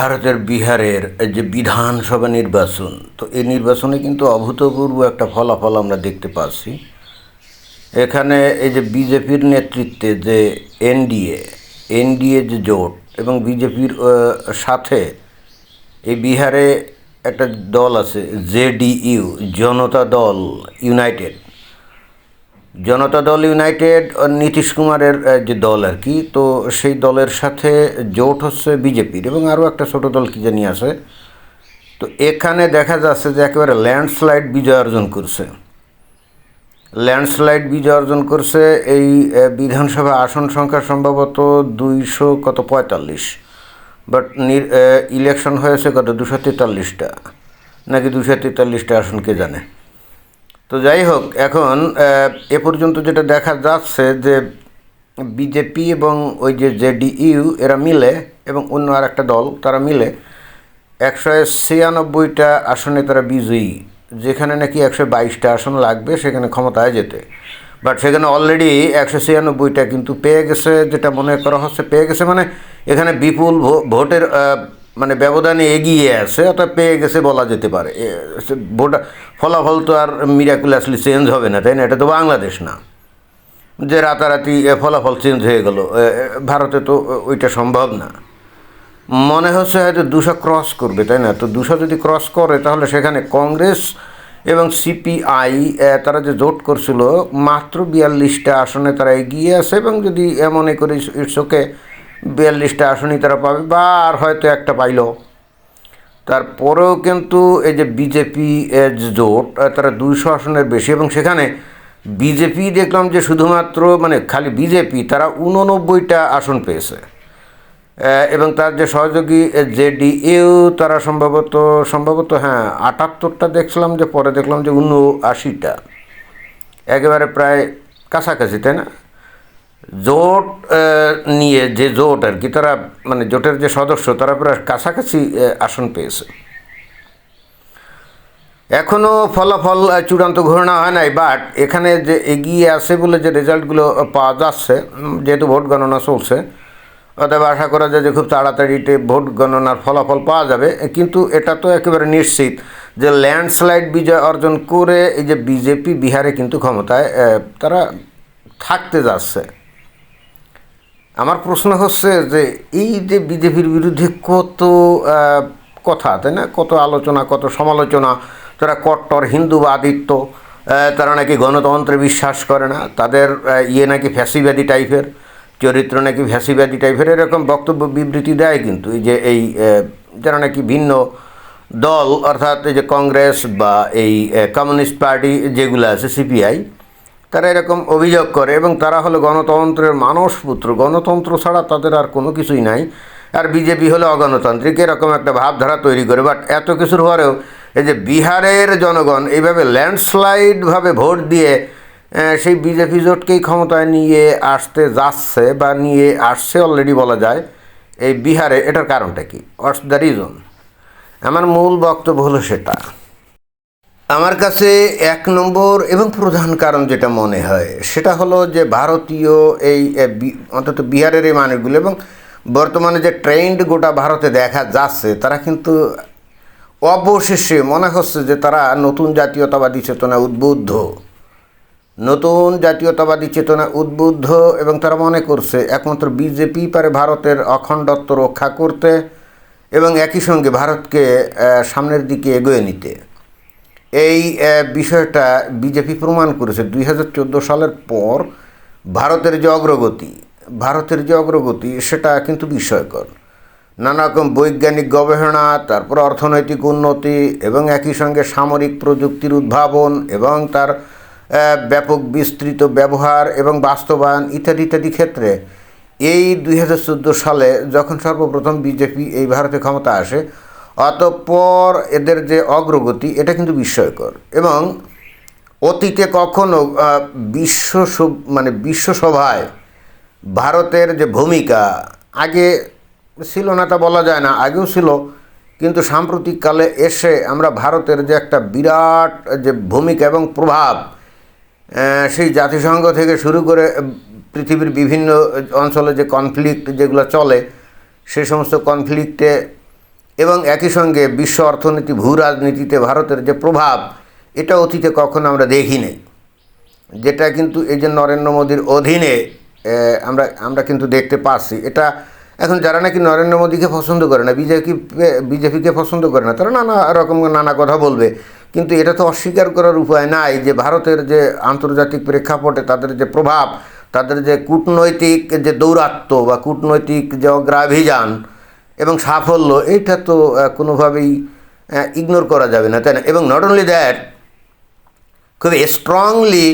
ভারতের বিহারের যে বিধানসভা নির্বাচন, তো এই নির্বাচনে কিন্তু অভূতপূর্ব একটা ফলাফল আমরা দেখতে পাচ্ছি। এখানে এই যে বিজেপির নেতৃত্বে যে এনডিএ এনডিএ যে জোট এবং বিজেপির সাথে এই বিহারে একটা দল আছে, জেডিইউ, জনতা দল ইউনাইটেড। জনতা দল ইউনাইটেড নীতিশ কুমারের যে দল আর কি, তো সেই দলের সাথে জোট হচ্ছে বিজেপির এবং আরও একটা ছোট দল কি জানি আছে। তো এখানে দেখা যাচ্ছে যে একেবারে ল্যান্ডস্লাইড বিজয় অর্জন করছে। ল্যান্ডস্লাইড বিজয় অর্জন করছে এই বিধানসভা আসন সংখ্যা সম্ভবত দুইশো কত পঁয়তাল্লিশ, বাট ইলেকশন হয়েছে কত, দুশো তেতাল্লিশটা, নাকি দুশো তেতাল্লিশটা আসন কে জানে। তো যাই হোক, এখন এ পর্যন্ত যেটা দেখা যাচ্ছে যে বিজেপি এবং ওই যে জেডিইউ, এরা মিলে এবং অন্য আর একটা দল, তারা মিলে একশো ছিয়ানব্বইটা আসনে তারা বিজয়ী, যেখানে নাকি একশো বাইশটা আসন লাগবে সেখানে ক্ষমতায় যেতে। বাট সেখানে অলরেডি একশো ছিয়ানব্বইটা কিন্তু পেয়ে গেছে, যেটা মনে করা হচ্ছে পেয়ে গেছে মানে এখানে বিপুল ভোটের মানে ব্যবধানে এগিয়ে আছে অর্থাৎ পেয়ে গেছে বলা যেতে পারে। এ, সে ভোট ফলাফল তো আর মিরাকুলাসলি চেঞ্জ হবে না তাই না? এটা তো বাংলাদেশ না। যে রাতারাতি ফলাফল চেঞ্জ হয়ে গেল ভারতে তো ওইটা সম্ভব না। মনে হচ্ছে হয়তো দুশো ক্রস করবে তাই না? তো দুশো যদি ক্রস করে তাহলে সেখানে কংগ্রেস এবং সিপিআই তারা যে জোট করছিল মাত্র বিয়াল্লিশটা আসনে তারা এগিয়ে আছে এবং যদি মনে করি ইটস ওকে বিয়াল্লিশটা আসনই তারা পাবে, বা আর হয়তো একটা পাইলো। তারপরেও কিন্তু এই যে বিজেপি জোট তারা দুইশো আসনের বেশি, এবং সেখানে বিজেপি দেখলাম যে শুধুমাত্র মানে খালি বিজেপি, তারা উননব্বইটা আসন পেয়েছে। এবং তার যে সহযোগী জেডিইউ, তারা সম্ভবত সম্ভবত হ্যাঁ আটাত্তরটা দেখছিলাম যে, পরে দেখলাম যে উনআশিটা একেবারে প্রায় কাছাকাছি, তাই না? জোট নিয়ে যে জোট আর কি, তারা মানে জোটের যে সদস্য, তারা প্রায় কাছাকাছি আসন পেয়েছে। এখনও ফলাফল চূড়ান্ত ঘোষণা হয় নাই বাট এখানে যে এগিয়ে আছে বলে যে রেজাল্টগুলো পাওয়া যাচ্ছে যেহেতু ভোট গণনা চলছে, অতএব আশা করা যায় যে খুব তাড়াতাড়িতে ভোট গণনার ফলাফল পাওয়া যাবে, কিন্তু এটা তো একেবারে নিশ্চিত যে ল্যান্ডস্লাইড বিজয় অর্জন করে এই যে বিজেপি বিহারে কিন্তু ক্ষমতায় তারা থাকতে যাচ্ছে। আমার প্রশ্ন হচ্ছে যে এই যে বিজেপির বিরুদ্ধে কত কথা তাই না? কত আলোচনা কত সমালোচনা তারা কট্টর হিন্দুবাদিত্ব আহ, তারা নাকি গণতন্ত্রে বিশ্বাস করে না তাদের ইয়ে নাকি ফ্যাসিবাদী টাইপের চরিত্র নাকি ফ্যাসিবাদী টাইপের এরকম বক্তব্য বিবৃতি দেয় কিন্তু এই যে এই যারা নাকি ভিন্ন দল অর্থাৎ এই যে কংগ্রেস বা এই কমিউনিস্ট পার্টি যেগুলো আছে সিপিআই তারা এরকম অভিযোগ করে এবং তারা হলো গণতন্ত্রের মানসপুত্র। গণতন্ত্র ছাড়া তাদের আর কোনো কিছুই নাই। আর বিজেপি হলো অগণতান্ত্রিক, এরকম একটা ভাবধারা তৈরি করে। বাট এত কিছুর পরেও এই যে বিহারের জনগণ এইভাবে ল্যান্ডস্লাইডভাবে ভোট দিয়ে সেই বিজেপি জোটকেই ক্ষমতায় নিয়ে আসতে যাচ্ছে বা নিয়ে আসছে অলরেডি বলা যায় এই বিহারে, এটার কারণটা কি? হোয়াটস দ্য রিজন আমার মূল বক্তব্য হলো সেটা। আমার কাছে এক নম্বর এবং প্রধান কারণ যেটা মনে হয়, সেটা হলো যে ভারতীয় এই অন্তত বিহারের এই মানুষগুলো এবং বর্তমানে যে ট্রেন্ড গোটা ভারতে দেখা যাচ্ছে, তারা কিন্তু অবশেষে মনে হচ্ছে যে তারা নতুন জাতীয়তাবাদী চেতনা উদ্বুদ্ধ। নতুন জাতীয়তাবাদী চেতনা উদ্বুদ্ধ এবং তারা মনে করছে একমাত্র বিজেপি পারে ভারতের অখণ্ডত্ব রক্ষা করতে এবং একই সঙ্গে ভারতকে সামনের দিকে এগিয়ে নিতে। এই বিষয়টা বিজেপি প্রমাণ করেছে দুই হাজার চোদ্দ সালের পর ভারতের যে অগ্রগতি, ভারতের যে অগ্রগতি সেটা কিন্তু বিস্ময়কর। নানা রকম বৈজ্ঞানিক গবেষণা, তারপর অর্থনৈতিক উন্নতি এবং একই সঙ্গে সামরিক প্রযুক্তির উদ্ভাবন এবং তার ব্যাপক বিস্তৃত ব্যবহার এবং বাস্তবায়ন ইত্যাদি ইত্যাদি ক্ষেত্রে এই দুই হাজার চোদ্দ সালে যখন সর্বপ্রথম বিজেপি এই ভারতে ক্ষমতা আসে অতঃপর এদের যে অগ্রগতি, এটা কিন্তু বিস্ময়কর। এবং অতীতে কখনো বিশ্ব মানে বিশ্বসভায় ভারতের যে ভূমিকা, আগে ছিল না তা বলা যায় না, আগেও ছিল, কিন্তু সাম্প্রতিককালে এসে আমরা ভারতের যে একটা বিরাট যে ভূমিকা এবং প্রভাব সেই জাতিসংঘ থেকে শুরু করে পৃথিবীর বিভিন্ন অঞ্চলে যে কনফ্লিক্ট যেগুলো চলে সেই সমস্ত কনফ্লিক্টে এবং একই সঙ্গে বিশ্ব অর্থনীতি, ভূ রাজনীতিতে ভারতের যে প্রভাব, এটা অতীতে কখনো আমরা দেখি নাই যেটা কিন্তু এই যে নরেন্দ্র মোদীর অধীনে আমরা আমরা কিন্তু দেখতে পাচ্ছি এটা এখন যারা নাকি নরেন্দ্র মোদীকে পছন্দ করে না, বিজেপি বিজেপিকে পছন্দ করে না, তারা নানা রকম নানা কথা বলবে। কিন্তু এটা তো অস্বীকার করার উপায় নাই যে ভারতের যে আন্তর্জাতিক প্রেক্ষাপটে তাদের যে প্রভাব, তাদের যে কূটনৈতিক যে দৌরাত্ম্য বা কূটনৈতিক যে অগ্রাভিযান এবং সাফল্য, এটা তো কোনোভাবেই ইগনোর করা যাবে না, তাই না? এবং নট অনলি দ্যাট খুব স্ট্রংলি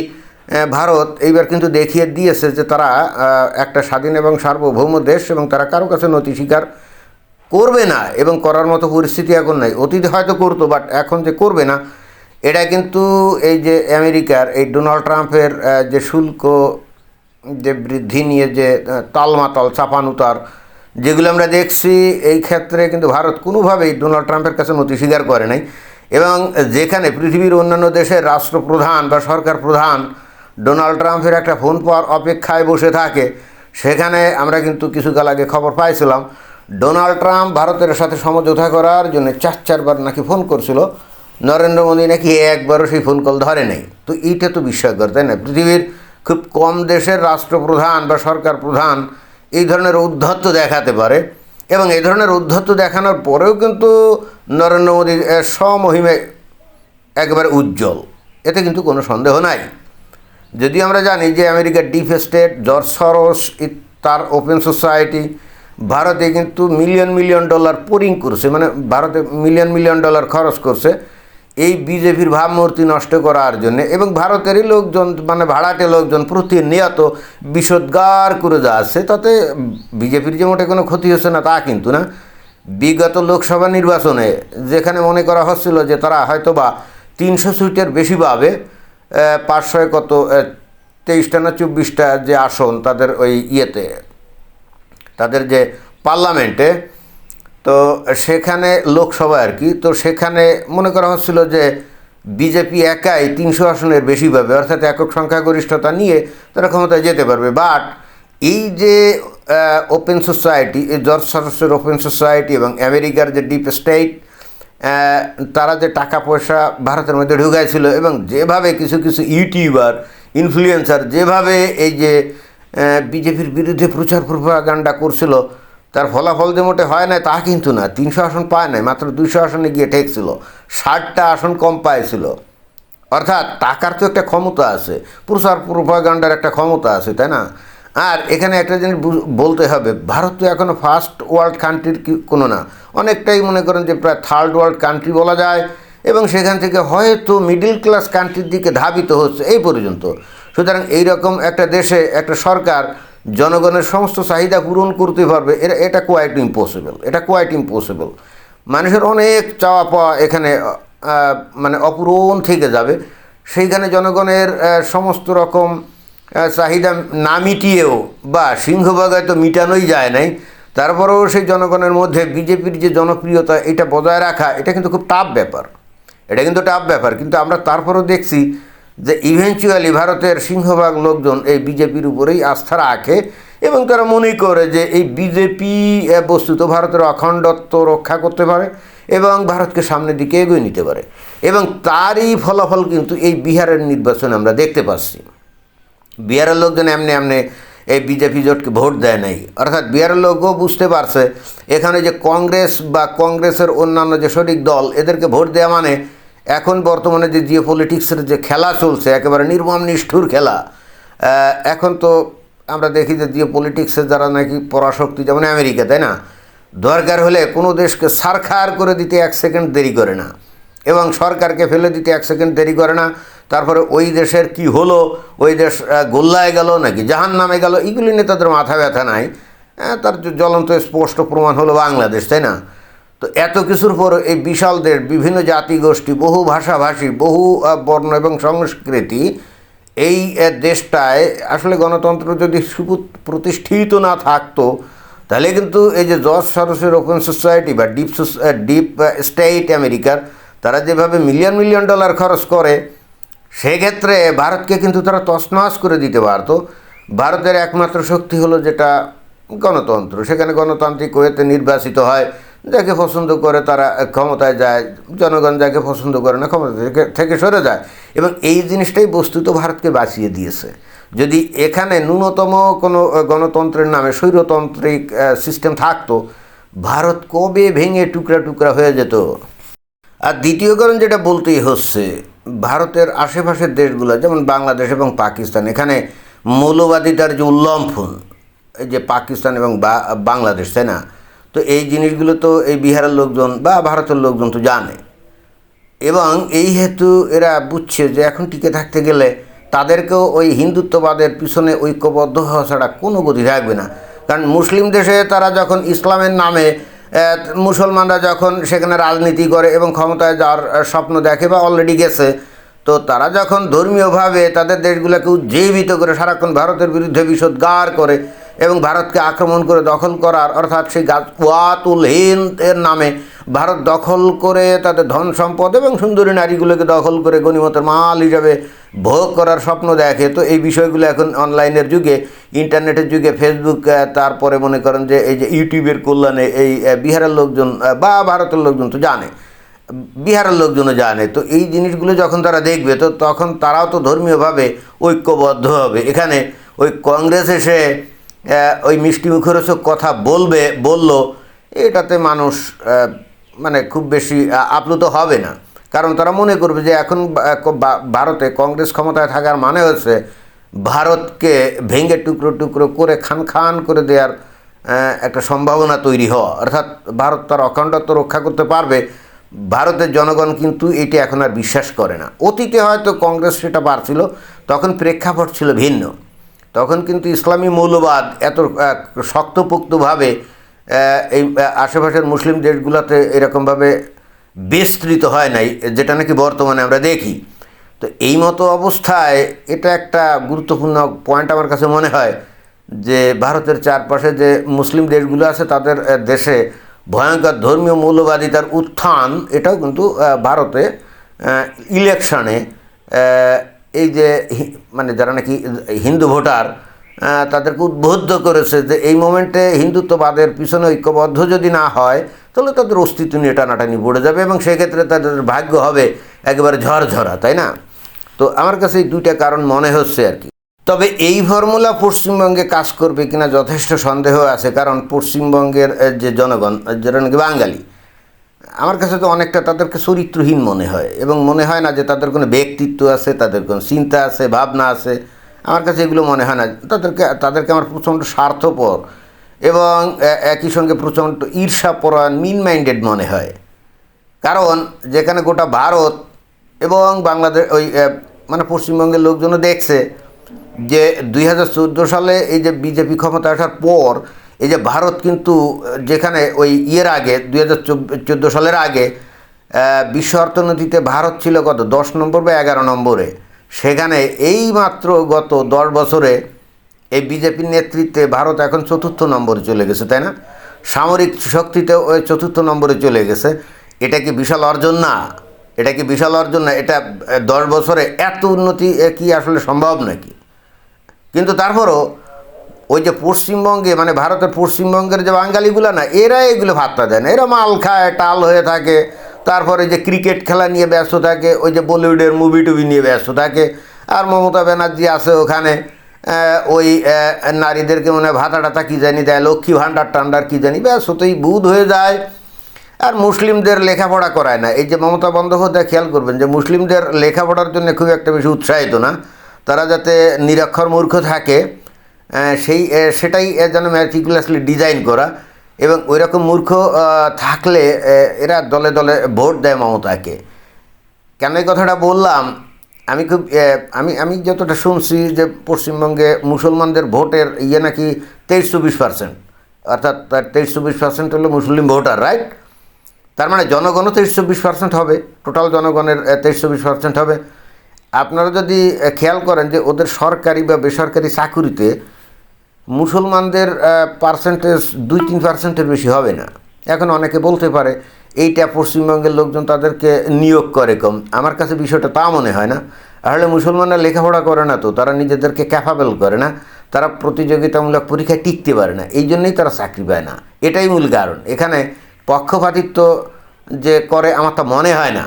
ভারত এইবার কিন্তু দেখিয়ে দিয়েছে যে তারা একটা স্বাধীন এবং সার্বভৌম দেশ এবং তারা কারও কাছে নথি স্বীকার করবে না এবং করার মতো পরিস্থিতি এখন নাই। অতীতে হয়তো করতো বাট এখন যে করবে না, এটা কিন্তু এই যে আমেরিকার, এই ডোনাল্ড ট্রাম্পের যে শুল্ক, যে বৃদ্ধি নিয়ে যে তালমাতাল, চাপানুতার যেগুলো আমরা দেখছি এই ক্ষেত্রে কিন্তু ভারত কোনোভাবেই ডোনাল্ড ট্রাম্পের কাছে নথি স্বীকার করে নাই। এবং যেখানে পৃথিবীর অন্যান্য দেশের রাষ্ট্রপ্রধান বা সরকার প্রধান ডোনাল্ড ট্রাম্পের একটা ফোন পাওয়ার অপেক্ষায় বসে থাকে, সেখানে আমরা কিন্তু কিছুকাল আগে খবর পাইছিলাম, ডোনাল্ড ট্রাম্প ভারতের সাথে সমঝোতা করার জন্য চার চারবার নাকি ফোন করছিল, নরেন্দ্র মোদী নাকি একবারও সেই ফোন কল ধরে নেই। তো এইটা তো বিস্ময়কর, তাই না? পৃথিবীর খুব কম দেশের রাষ্ট্রপ্রধান বা সরকার প্রধান এই ধরনের উদ্ধত্ত দেখাতে পারে এবং এই ধরনের উদ্ধত্ত দেখানোর পরেও কিন্তু নরেন্দ্র মোদীর স্বমহিমে একেবারে উজ্জ্বল। এতে কিন্তু কোনো সন্দেহ নাই। যদি আমরা জানি যে আমেরিকার ডিপ স্টেট, জর্জ সরোস তার ওপেন সোসাইটি, ভারতে কিন্তু মিলিয়ন মিলিয়ন ডলার পোরিং করছে মানে ভারতে মিলিয়ন মিলিয়ন ডলার খরচ করছে। এই বিজেপির ভাবমূর্তি নষ্ট করার জন্য এবং ভারতেরই লোকজন মানে ভাড়াটে লোকজন প্রতিনিয়ত বিষোদ্গার করে যাচ্ছে, তাতে বিজেপির যে মোটে কোনো ক্ষতি হচ্ছে না তা কিন্তু না। বিগত লোকসভা নির্বাচনে যেখানে মনে করা হচ্ছিল যে তারা হয়তো বা তিনশো সিটের বেশি পাবে পাঁচশোয় কত তেইশটা না চব্বিশটা যে আসন তাদের ওই ইয়েতে, তাদের যে পার্লামেন্টে তো সেখানে লোকসভা আর কি, তো সেখানে মনে করা হচ্ছিল যে বিজেপি একাই তিনশো আসনের বেশি পাবে অর্থাৎ একক সংখ্যাগরিষ্ঠতা নিয়ে তারা ক্ষমতায় যেতে পারবে। বাট এই যে ওপেন সোসাইটি এই জর্জ সরসের ওপেন সোসাইটি এবং আমেরিকার যে ডিপ স্টেট তারা যে টাকা পয়সা ভারতের মধ্যে ঢুকাইছিল এবং যেভাবে কিছু কিছু ইউটিউবার ইনফ্লুয়েন্সার যেভাবে এই যে বিজেপির বিরুদ্ধে প্রচার প্রপাগান্ডা করছিল তার ফলাফল যে মোটে হয় না তা কিন্তু না। তিনশো আসন পায় নাই, মাত্র দুইশো আসনে গিয়ে ঠেকছিল। ষাটটা আসন কম পাইছিল। অর্থাৎ টাকার তো একটা ক্ষমতা আছে, প্রচার প্রোপাগান্ডার একটা ক্ষমতা আছে, তাই না? আর এখানে একটা জিনিস বলতে হবে, ভারত তো এখনও ফার্স্ট ওয়ার্ল্ড কান্ট্রির কোনো না। অনেকটাই মনে করেন যে প্রায় থার্ড ওয়ার্ল্ড কান্ট্রি বলা যায়, এবং সেখান থেকে হয়তো মিডল ক্লাস কান্ট্রির দিকে ধাবিত হচ্ছে এই পর্যন্ত। সুতরাং এইরকম একটা দেশে একটা সরকার জনগণের সমস্ত চাহিদা পূরণ করতে পারবে এটা এটা কোয়াইট ইম্পসিবল এটা কোয়াইট ইম্পসিবল মানুষের অনেক চাওয়া পাওয়া এখানে মানে অপূরণ থেকে যাবে। সেইখানে জনগণের সমস্ত রকম চাহিদা না মিটিয়েও, বা সিংহভাগ তো মিটানোই যায় নাই, তারপরেও সেই জনগণের মধ্যে বিজেপির যে জনপ্রিয়তা, এটা বজায় রাখা, এটা কিন্তু খুব টাফ ব্যাপার। এটা কিন্তু টাফ ব্যাপার, কিন্তু আমরা তারপরেও দেখছি যে ইভেনচুয়ালি ভারতের সিংহভাগ লোকজন এই বিজেপির উপরেই আস্থা রাখে এবং তারা মনে করে যে এই বিজেপি বস্তুত ভারতের অখণ্ডত্ব রক্ষা করতে পারে এবং ভারতকে সামনের দিকে এগিয়ে নিতে পারে। এবং তারই ফলাফল কিন্তু এই বিহারের নির্বাচনে আমরা দেখতে পাচ্ছি। বিহারের লোকজন এমনি এমনি এই বিজেপি জোটকে ভোট দেয় নাই। অর্থাৎ বিহারের লোকও বুঝতে পারছে, এখানে যে কংগ্রেস বা কংগ্রেসের অন্যান্য যে সঠিক দল, এদেরকে ভোট দেওয়া মানে এখন বর্তমানে যে জিও পলিটিক্সের যে খেলা চলছে, একেবারে নির্মম নিষ্ঠুর খেলা এখন তো আমরা দেখি যে জিও পলিটিক্সের যারা নাকি পরাশক্তি, যেমন আমেরিকা, তাই না? দরকার হলে কোনো দেশকে সারখার করে দিতে এক সেকেন্ড দেরি করে না, এবং সরকারকে ফেলে দিতে এক সেকেন্ড দেরি করে না। তারপরে ওই দেশের কি হলো, ওই দেশ গোল্লায় গেল নাকি জাহান নামে গেল, এগুলি নিয়ে তাদের মাথা ব্যথা নাই। তার জ্বলন্ত স্পষ্ট প্রমাণ হলো বাংলাদেশ, তাই না? তো এত কিছুর পর এই বিশাল দেশ বিভিন্ন জাতিগোষ্ঠী, বহু ভাষাভাষী, বহু বর্ণ এবং সংস্কৃতি এই দেশটায় আসলে গণতন্ত্র যদি প্রতিষ্ঠিত না থাকতো, তাহলে কিন্তু এই যে জর্জ সরসের ওপেন সোসাইটি বা ডিপ ডিপ স্টেট আমেরিকার, তারা যেভাবে মিলিয়ন মিলিয়ন ডলার খরচ করে, সেক্ষেত্রে ভারতকে কিন্তু তারা তছনছ করে দিতে পারতো। ভারতের একমাত্র শক্তি হলো যেটা গণতন্ত্র। সেখানে গণতান্ত্রিক ওয়েতে নির্বাচিত হয়। যাকে পছন্দ করে তারা ক্ষমতায় যায়, জনগণ যাকে পছন্দ করে না ক্ষমতা থেকে থেকে সরে যায়। এবং এই জিনিসটাই বস্তুত ভারতকে বাঁচিয়ে দিয়েছে। যদি এখানে ন্যূনতম কোনো গণতন্ত্রের নামে স্বৈরতান্ত্রিক সিস্টেম থাকতো, ভারত কবে ভেঙে টুকরা টুকরা হয়ে যেত? আর দ্বিতীয় কারণ যেটা বলতেই হচ্ছে, ভারতের আশেপাশের দেশগুলো, যেমন বাংলাদেশ এবং পাকিস্তান, এখানে মৌলবাদিতার যে উল্লম্ফন, এই যে পাকিস্তান এবং বাংলাদেশ, তাই না? তো এই জিনিসগুলো তো এই বিহারের লোকজন বা ভারতের লোকজন তো জানে। এবং এই হেতু এরা বুঝছে যে এখন টিকে থাকতে গেলে তাদেরকেও ওই হিন্দুত্ববাদের পিছনে ঐক্যবদ্ধ হওয়া ছাড়া কোনো গতি থাকবে না। কারণ মুসলিম দেশে তারা যখন ইসলামের নামে মুসলমানরা যখন সেখানে রাজনীতি করে এবং ক্ষমতায় যাওয়ার স্বপ্ন দেখে বা অলরেডি গেছে, তো তারা যখন ধর্মীয়ভাবে তাদের দেশগুলোকে উজ্জীবিত করে সারাক্ষণ ভারতের বিরুদ্ধে বিষোদ্গার করে এবং ভারতকে আক্রমণ করে দখল করার, অর্থাৎ সেই ওয়াতুল হিন্দ এর নামে ভারত দখল করে তাদের ধন সম্পদ এবং সুন্দরী নারীগুলোকে দখল করে গণিমতের মাল হিসাবে ভোগ করার স্বপ্ন দেখে। তো এই বিষয়গুলো এখন অনলাইনের যুগে, ইন্টারনেটের যুগে, ফেসবুক তারপরে মনে করেন যে এই যে ইউটিউবের কল্যাণে এই বিহারের লোকজন বা ভারতের লোকজন তো জানে, বিহারের লোকজনও জানে। তো এই জিনিসগুলো যখন তারা দেখবে, তো তখন তারাও তো ধর্মীয়ভাবে ঐক্যবদ্ধ হবে। এখানে ওই কংগ্রেস এসে ওই মিষ্টি মুখরোচক কথা বলবে, বলল, এটাতে মানুষ মানে খুব বেশি আপ্লুত হবে না। কারণ তারা মনে করবে যে এখন ভারতে কংগ্রেস ক্ষমতায় থাকার মানে হচ্ছে ভারতকে ভেঙে টুকরো টুকরো করে খান খান করে দেওয়ার একটা সম্ভাবনা তৈরি হওয়া। অর্থাৎ ভারত তার অখণ্ডত্ব রক্ষা করতে পারবে। ভারতের জনগণ কিন্তু এটি এখন আর বিশ্বাস করে না। অতীতে হয়তো কংগ্রেস সেটা পারছিল, তখন প্রেক্ষাপট ছিল ভিন্ন। তখন কিন্তু ইসলামী মৌলবাদ এত শক্তপোক্তভাবে এই আশেপাশের মুসলিম দেশগুলোতে এরকমভাবে বিস্তৃত হয় নাই, যেটা নাকি বর্তমানে আমরা দেখি। তো এই মতো অবস্থায় এটা একটা গুরুত্বপূর্ণ পয়েন্ট আমার কাছে মনে হয়, যে ভারতের চারপাশে যে মুসলিম দেশগুলো আছে, তাদের দেশে ভয়ঙ্কর ধর্মীয় মৌলবাদিতার উত্থান, এটাও কিন্তু ভারতে ইলেকশনে এই যে মানে যারা নাকি হিন্দু ভোটার তাদেরকে উদ্বুদ্ধ করেছে যে এই মোমেন্টে হিন্দুত্ববাদের পিছনে ঐক্যবদ্ধ যদি না হয়, তাহলে তাদের অস্তিত্ব নিয়ে টানাটানি পড়ে যাবে এবং সেক্ষেত্রে তাদের ভাগ্য হবে একেবারে ঝরঝরা, তাই না? তো আমার কাছে এই দুইটা কারণ মনে হচ্ছে আর কি। তবে এই ফর্মুলা পশ্চিমবঙ্গে কাজ করবে কিনা যথেষ্ট সন্দেহ আছে, কারণ পশ্চিমবঙ্গের যে জনগণ, যারা নাকি বাঙালি আমার কাছে তো অনেকটা তাদেরকে চরিত্রহীন মনে হয় এবং মনে হয় না যে তাদের কোনো ব্যক্তিত্ব আছে, তাদের কোনো চিন্তা আছে, ভাবনা আছে। আমার কাছে এগুলো মনে হয় না। তাদেরকে তাদেরকে আমার প্রচণ্ড স্বার্থপর এবং একই সঙ্গে প্রচণ্ড ঈর্ষাপরায়ণ মিন মাইন্ডেড মনে হয়। কারণ যেখানে গোটা ভারত এবং বাংলাদেশ, ওই মানে পশ্চিমবঙ্গের লোকজনও দেখছে যে দুই হাজার চোদ্দ সালে এই যে বিজেপি ক্ষমতা আসার পর এই যে ভারত কিন্তু, যেখানে ওই ইয়ের আগে, দুই হাজার চোদ্দ সালের আগে বিশ্ব অর্থনীতিতে ভারত ছিল কত? দশ নম্বর বা এগারো নম্বরে। সেখানে এই মাত্র গত দশ বছরে এই বিজেপির নেতৃত্বে ভারত এখন চতুর্থ নম্বরে চলে গেছে, তাই না? সামরিক শক্তিতে ওই চতুর্থ নম্বরে চলে গেছে। এটা কি বিশাল অর্জন না? এটা কি বিশাল অর্জন না? এটা দশ বছরে এত উন্নতি কি আসলে সম্ভব নাকি? কিন্তু তারপরও ওই যে পশ্চিমবঙ্গে মানে ভারতের পশ্চিমবঙ্গের যে বাঙালিগুলো না, এরা এগুলো ভাবতে দেয় না। এরা মাল খায়, টাল হয়ে থাকে। তারপরে যে ক্রিকেট খেলা নিয়ে ব্যস্ত থাকে, ওই যে বলিউডের মুভি টুভি নিয়ে ব্যস্ত থাকে। আর মমতা ব্যানার্জি আছে ওখানে। ওই নারীদেরকে মনে হয় ভাতা টাতা কী জানি দেয়, লক্ষ্মী ভাণ্ডার টান্ডার কী জানি, ব্যাস হতেই বুধ হয়ে যায়। আর মুসলিমদের লেখাপড়া করায় না। এই যে মমতা বন্দ্যোপাধ্যায় খেয়াল করবেন যে, মুসলিমদের লেখাপড়ার জন্য খুব একটা বেশি উৎসাহিত না। তারা যাতে নিরক্ষর মূর্খ থাকে সেই সেটাই যেন ম্যাটিকুলাসলি ডিজাইন করা এবং ওই রকম মূর্খ থাকলে এরা দলে দলে ভোট দেয় মমতাকে। কেন এই কথাটা বললাম? আমি খুব আমি আমি যতটা শুনছি যে পশ্চিমবঙ্গে মুসলমানদের ভোটের ইয়ে নাকি তেইশ চব্বিশ পার্সেন্ট অর্থাৎ তার তেইশ চব্বিশ পার্সেন্ট হলো মুসলিম ভোটার রাইট তার মানে জনগণও তেইশ চব্বিশ পার্সেন্ট হবে টোটাল জনগণের তেইশ চব্বিশ পার্সেন্ট হবে। আপনারা যদি খেয়াল করেন যে ওদের সরকারি বা বেসরকারি চাকুরিতে মুসলমানদের পার্সেন্টেজ দুই তিন পার্সেন্টের বেশি হবে না। এখন অনেকে বলতে পারে, এইটা পশ্চিমবঙ্গের লোকজন তাদেরকে নিয়োগ করে কম। আমার কাছে বিষয়টা তা মনে হয় না। আসলে মুসলমানরা লেখাপড়া করে না তো, তারা নিজেদেরকে ক্যাপাবেল করে না। তারা প্রতিযোগিতামূলক পরীক্ষায় টিকতে পারে না। এই জন্যই তারা চাকরি পায় না। এটাই মূল কারণ। এখানে পক্ষপাতিত্ব যে করে আমার তো মনে হয় না।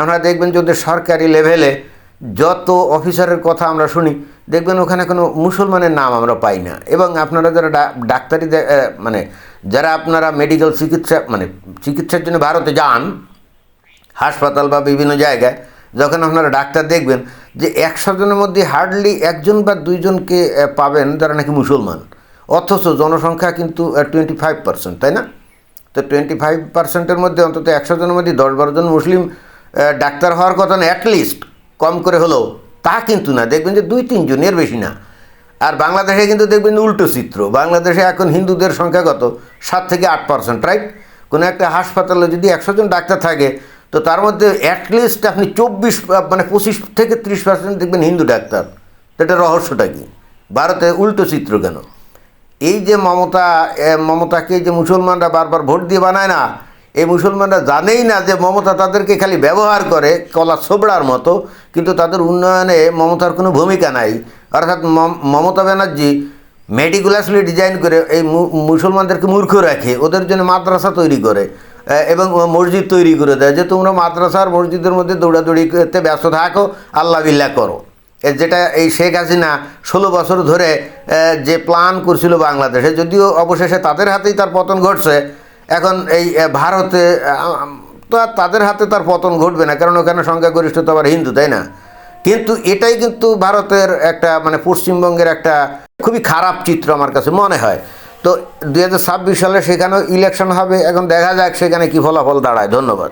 আপনারা দেখবেন যদি সরকারি লেভেলে যত অফিসারের কথা আমরা শুনি দেখবেন ওখানে কোনো মুসলমানের নাম আমরা পাই না। এবং আপনারা যারা ডাক্তারি মানে যারা আপনারা মেডিকেল চিকিৎসা মানে চিকিৎসার জন্য ভারতে যান, হাসপাতাল বা বিভিন্ন জায়গায়, যখন আপনারা ডাক্তার দেখবেন যে একশো জনের মধ্যে হার্ডলি একজন বা দুইজনকে পাবেন যারা নাকি মুসলমান। অথচ জনসংখ্যা কিন্তু টোয়েন্টি ফাইভ পার্সেন্ট তাই না? তো টোয়েন্টি ফাইভ পার্সেন্টের মধ্যে অন্তত একশো জনের মধ্যে দশ বারো জন মুসলিম ডাক্তার হওয়ার কথা না অ্যাটলিস্ট কম করে হলেও। তা কিন্তু না, দেখবেন যে দুই তিনজনের বেশি না। আর বাংলাদেশে কিন্তু দেখবেন উল্টো চিত্র। বাংলাদেশে এখন হিন্দুদের সংখ্যা কত? সাত থেকে আট পার্সেন্ট রাইট কোনো একটা হাসপাতালে যদি একশো জন ডাক্তার থাকে, তো তার মধ্যে অ্যাটলিস্ট আপনি চব্বিশ মানে পঁচিশ থেকে ত্রিশ পার্সেন্ট দেখবেন হিন্দু ডাক্তার। তো এটা রহস্যটা কি? ভারতে উল্টো চিত্র কেন? এই যে মমতা মমতাকে যে মুসলমানরা বারবার ভোট দিয়ে বানায় না এই মুসলমানরা জানেই না যে মমতা তাদেরকে খালি ব্যবহার করে কলা ছোবড়ার মতো, কিন্তু তাদের উন্নয়নে মমতার কোনো ভূমিকা নাই। অর্থাৎ মম- মমতা ব্যানার্জি মেডিকুলাসলি ডিজাইন করে এই মুসলমানদেরকে মূর্খ রাখে, ওদের জন্য মাদ্রাসা তৈরি করে এবং মসজিদ তৈরি করে দেয়, যে তোমরা মাদ্রাসা আর মসজিদের মধ্যে দৌড়াদৌড়ি করতে ব্যস্ত থাকো, আল্লাহ বিল্লাহ করো। যেটা এই শেখ হাসিনা ষোলো বছর ধরে যে প্ল্যান করছিল বাংলাদেশে, যদিও অবশেষে তাদের হাতেই তার পতন ঘটছে এখন এই ভারতে তো তাদের হাতে তার পতন ঘটবে না, কারণ ওখানে সংখ্যাগরিষ্ঠতা আবার হিন্দু, তাই না? কিন্তু এটাই কিন্তু ভারতের একটা মানে পশ্চিমবঙ্গের একটা খুবই খারাপ চিত্র আমার কাছে মনে হয়। তো দু হাজার ছাব্বিশ সালে সেখানেও ইলেকশন হবে, এখন দেখা যাক সেখানে কি ফলাফল দাঁড়ায়। ধন্যবাদ।